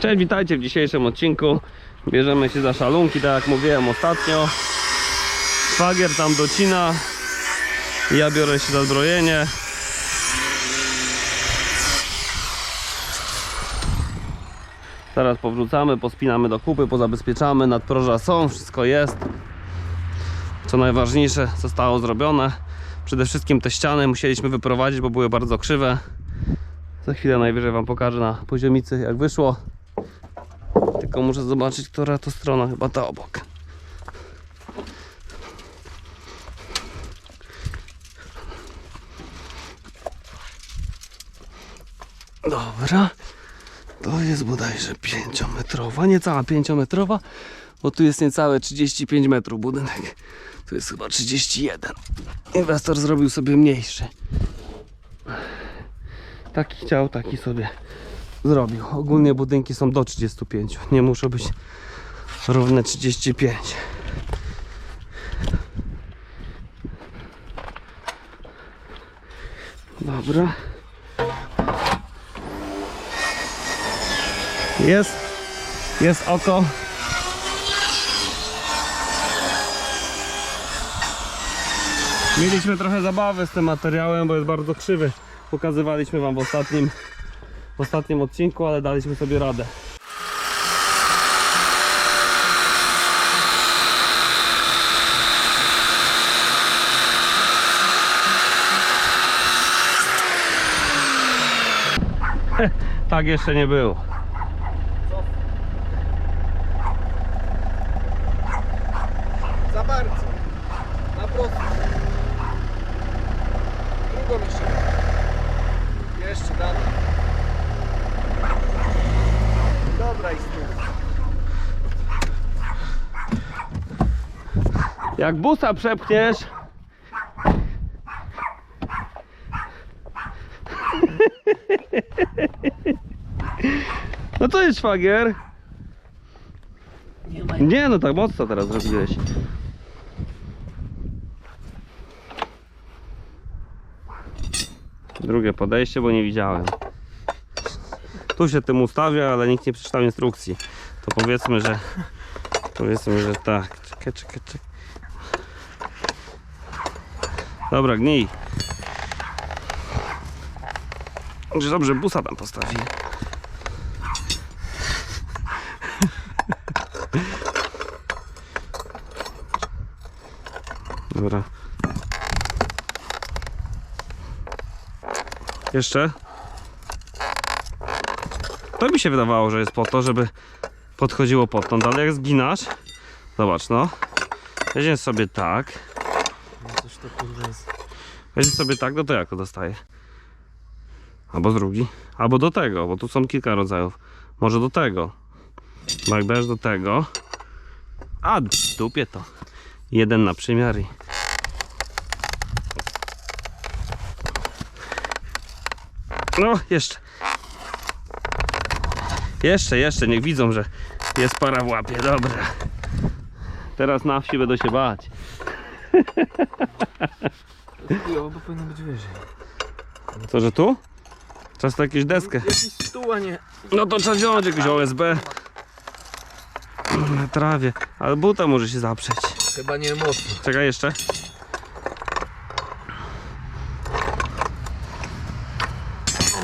Cześć, witajcie w dzisiejszym odcinku. Bierzemy się za szalunki, tak jak mówiłem ostatnio. Szwagier tam docina. Ja biorę się za zbrojenie. Teraz powrzucamy, pospinamy do kupy, pozabezpieczamy, nadproża są, wszystko jest. Co najważniejsze zostało zrobione. Przede wszystkim te ściany musieliśmy wyprowadzić, bo były bardzo krzywe. Za chwilę najwyżej Wam pokażę na poziomicy jak wyszło. Tylko muszę zobaczyć, która to strona, chyba ta obok. Dobra. To jest bodajże 5-metrowa, niecała 5-metrowa, bo tu jest niecałe 35 metrów budynek. Tu jest chyba 31. Inwestor zrobił sobie mniejszy. Taki chciał, taki sobie zrobił. Ogólnie budynki są do 35, nie muszą być równe 35. Dobra. Jest, jest oko. Mieliśmy trochę zabawy z tym materiałem, bo jest bardzo krzywy. Pokazywaliśmy Wam w ostatnim, ostatnim odcinku, ale daliśmy sobie radę. tak jeszcze nie było. Za bardzo. Na prosto. Drugą jeszcze. Jeszcze dalej. Dobra i znów. Jak busa przepchniesz. No to jest szwagier. Nie no tak mocno teraz zrobiłeś. Drugie podejście, bo nie widziałem. Tu się tym ustawia, ale nikt nie przeczytał instrukcji. To powiedzmy, że powiedzmy, że tak. Czekaj, czekaj, czekaj. Dobra, gnij. Że Dobrze, busa tam postawi. Dobra. Jeszcze? To mi się wydawało, że jest po to, żeby podchodziło podtąd, ale jak zginasz, zobacz no, weźmiesz sobie tak, Coś to kurde jest. Sobie tak, no to jak to dostaje? Albo drugi. Albo do tego, bo tu są kilka rodzajów. Może do tego. Bo jak do tego. A, dupie to. Jeden na przymiar i... No, jeszcze. Jeszcze, jeszcze, niech widzą, że jest para w łapie. Dobra. Teraz na wsi będą się bać. Chujowo, bo powinno być wyżej. Co, że tu? Często jakieś deskę. Jakiś stół, a nie. No to trzeba wziąć jakieś OSB. Na trawie. Ale buta może się zaprzeć. Chyba nie mocno. Czekaj jeszcze.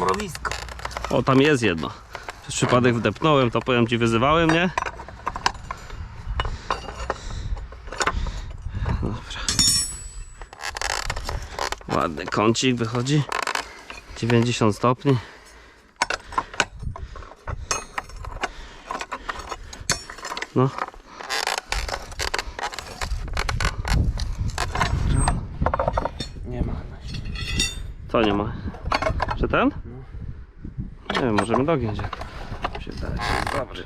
Mrowisko. O, tam jest jedno. Przez przypadek wdepnąłem, to powiem ci, wyzywały mnie. Ładny kącik wychodzi. 90 stopni. No. Nie ma. Co nie ma? Czy ten? Nie wiem, możemy dogiąć jak się. Dobry.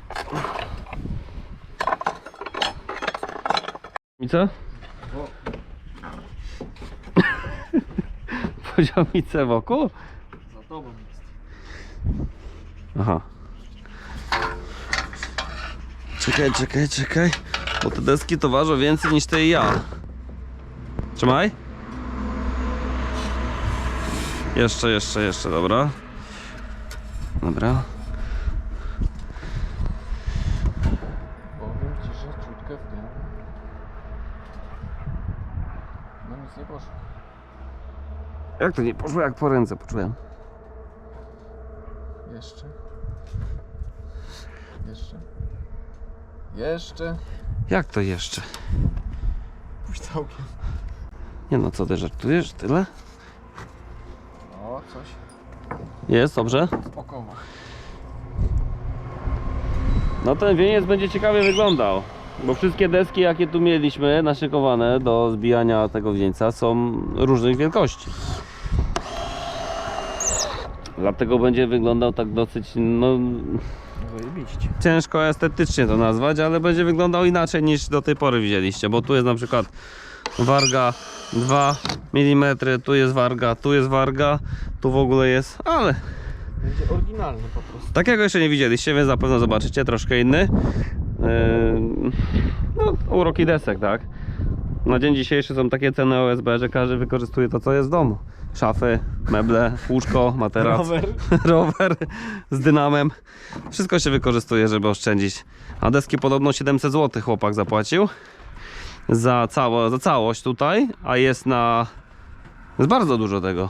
I co? Poziomice wokół? Za tobą jest. Aha. Czekaj, czekaj, czekaj. Bo te deski to ważą więcej niż ty i ja. Trzymaj. Jeszcze, jeszcze, jeszcze, dobra. Dobra. Jak to nie poszło? Jak po ręce poczułem. Jeszcze. Jeszcze. Jeszcze. Jak to jeszcze? Pójdź całkiem. Nie no, co ty żartujesz? Tyle? O, coś. Jest, dobrze? W okowach. No ten wieniec będzie ciekawie wyglądał. Bo wszystkie deski, jakie tu mieliśmy naszykowane do zbijania tego wieńca są różnych wielkości. Dlatego będzie wyglądał tak dosyć, no Zajebiście. ciężko estetycznie to nazwać, ale będzie wyglądał inaczej niż do tej pory widzieliście, bo tu jest na przykład warga 2 mm, tu jest warga, tu jest warga, tu w ogóle jest, ale Będzie oryginalny po prostu. takiego jeszcze nie widzieliście, więc na pewno zobaczycie, troszkę inny. Yy, no, uroki desek, tak? Na dzień dzisiejszy są takie ceny OSB, że każdy wykorzystuje to, co jest w domu. Szafy, meble, łóżko, materac, Rower. rower z dynamem. Wszystko się wykorzystuje, żeby oszczędzić. A deski podobno 700 zł chłopak zapłacił za, cało, za całość tutaj, a jest na... jest bardzo dużo tego.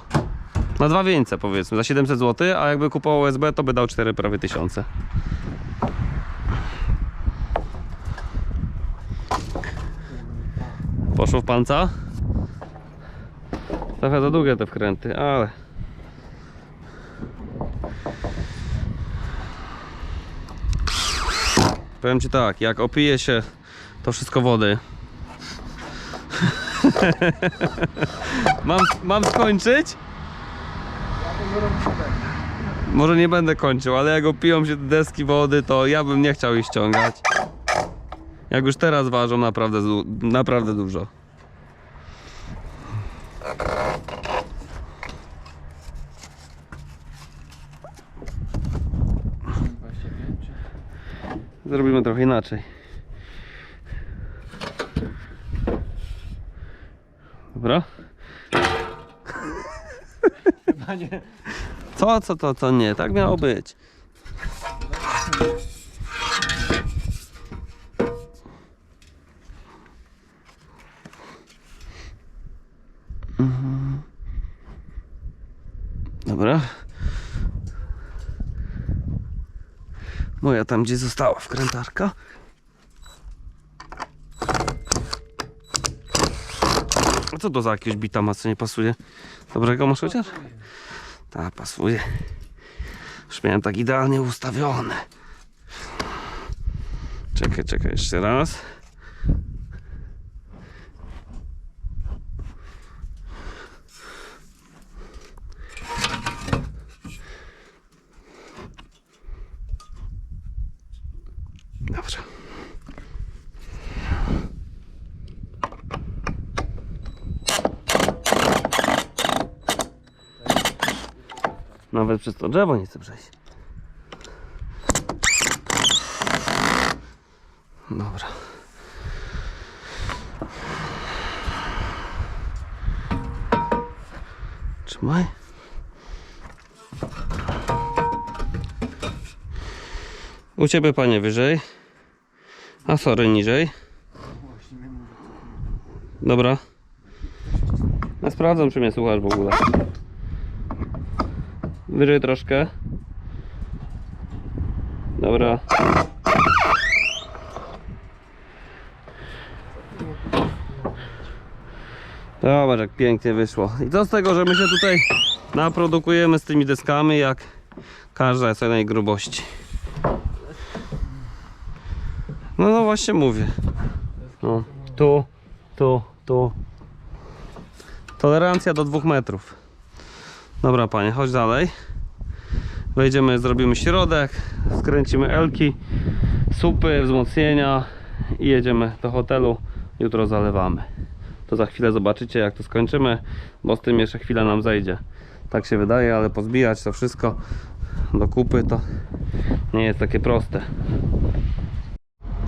Na dwa wieńce powiedzmy, za 700 zł, a jakby kupował USB to by dał 4 prawie tysiące. Poszło w panca? Trochę za długie te wkręty, ale... Powiem Ci tak, jak opije się to wszystko wody. mam, mam skończyć? Może nie będę kończył, ale jak opiją się te deski wody, to ja bym nie chciał ich ściągać. Jak już teraz ważą naprawdę, naprawdę dużo. Zrobimy trochę inaczej. Dobra? Co, co, to, co nie? Tak miało być. Dobra. Moja tam gdzie została wkrętarka. A co to za jakieś bita ma, co nie pasuje? Dobrego masz chociaż? Tak, pasuje. Już miałem tak idealnie ustawione. Czekaj, czekaj, jeszcze raz. Dobrze. Nawet przez to drzewo nie chcę przejść. Dobra. Trzymaj. U ciebie panie wyżej. A sorry niżej. Dobra. Ja sprawdzam czy mnie słuchasz w ogóle. Wyżej troszkę. Dobra. Zobacz jak pięknie wyszło. I co z tego, że my się tutaj naprodukujemy z tymi deskami jak każda jest jednej grubości. No no właśnie mówię. No, tu, tu, tu. Tolerancja do dwóch metrów. Dobra panie, chodź dalej. Wejdziemy, zrobimy środek, skręcimy elki, supy, wzmocnienia i jedziemy do hotelu. Jutro zalewamy. To za chwilę zobaczycie jak to skończymy, bo z tym jeszcze chwila nam zajdzie. Tak się wydaje, ale pozbijać to wszystko do kupy to nie jest takie proste.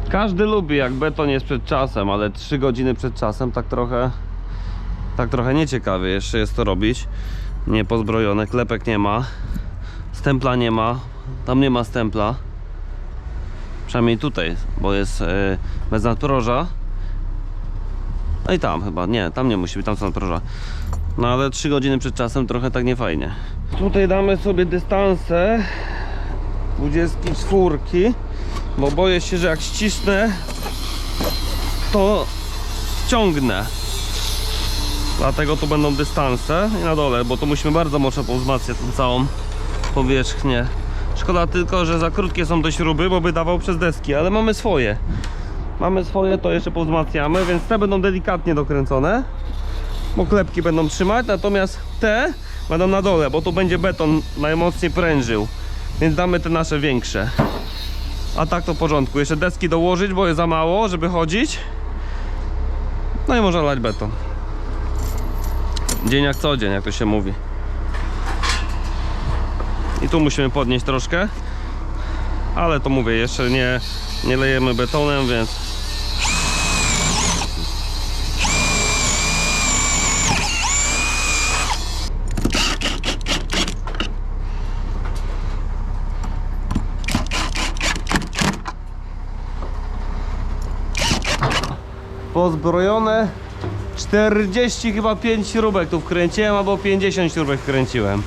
Każdy lubi jak beton jest przed czasem, ale 3 godziny przed czasem tak trochę tak trochę nieciekawie jeszcze jest to robić. Niepozbrojone, klepek nie ma. Stempla nie ma. Tam nie ma stempla. Przynajmniej tutaj, bo jest yy, bez nadproża. No i tam chyba, nie, tam nie musi być, tam są nadproża. No ale 3 godziny przed czasem trochę tak nie fajnie. Tutaj damy sobie dystanse 24, bo boję się, że jak ścisnę, to ściągnę. Dlatego tu będą dystanse i na dole, bo tu musimy bardzo mocno powzmacniać tą całą powierzchnię. Szkoda tylko, że za krótkie są te śruby, bo by dawał przez deski, ale mamy swoje. Mamy swoje, to jeszcze powzmacniamy, więc te będą delikatnie dokręcone, bo klepki będą trzymać, natomiast te będą na dole, bo tu będzie beton najmocniej prężył, więc damy te nasze większe. A tak to w porządku. Jeszcze deski dołożyć, bo jest za mało, żeby chodzić. No i można lać beton. Dzień jak co dzień, jak to się mówi. I tu musimy podnieść troszkę. Ale to mówię, jeszcze nie, nie lejemy betonem, więc pozbrojone 40 chyba 5 śrubek tu wkręciłem albo 50 śrubek wkręciłem.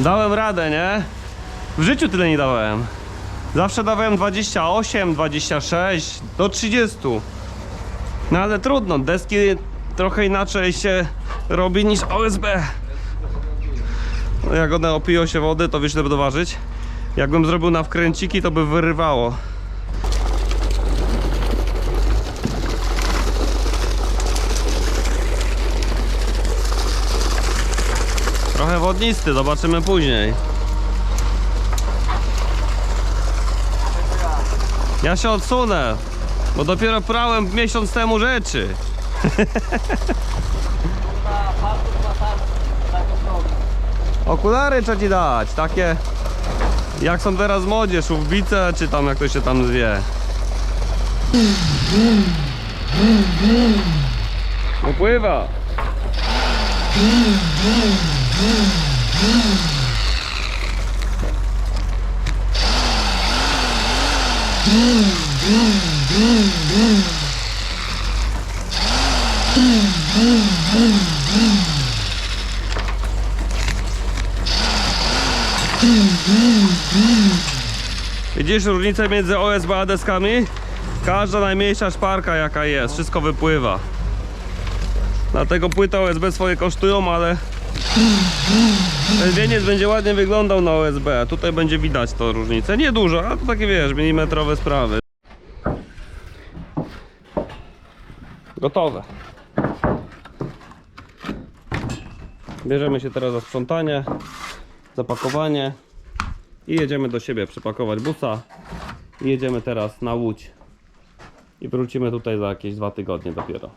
Dałem radę nie? W życiu tyle nie dałem. Zawsze dawałem 28 26 do 30 no ale trudno deski trochę inaczej się robi niż OSB no jak one opiją się wody to wiesz ile będą ważyć jakbym zrobił na wkręciki to by wyrywało Trochę wodnisty, zobaczymy później. Ja się odsunę, bo dopiero prałem miesiąc temu rzeczy. Okulary trzeba ci dać, takie jak są teraz w modzie, szubwice, czy tam jak to się tam zwie. Upływa. Widzisz różnicę między OSB a deskami? Każda najmniejsza szparka jaka jest, wszystko wypływa. Dlatego płyty OSB swoje kosztują, ale ten wieniec będzie ładnie wyglądał na OSB. a Tutaj będzie widać to różnicę. Nie dużo, ale to takie wiesz, milimetrowe sprawy. Gotowe. Bierzemy się teraz za sprzątanie, zapakowanie i jedziemy do siebie przepakować busa i jedziemy teraz na Łódź i wrócimy tutaj za jakieś dwa tygodnie dopiero.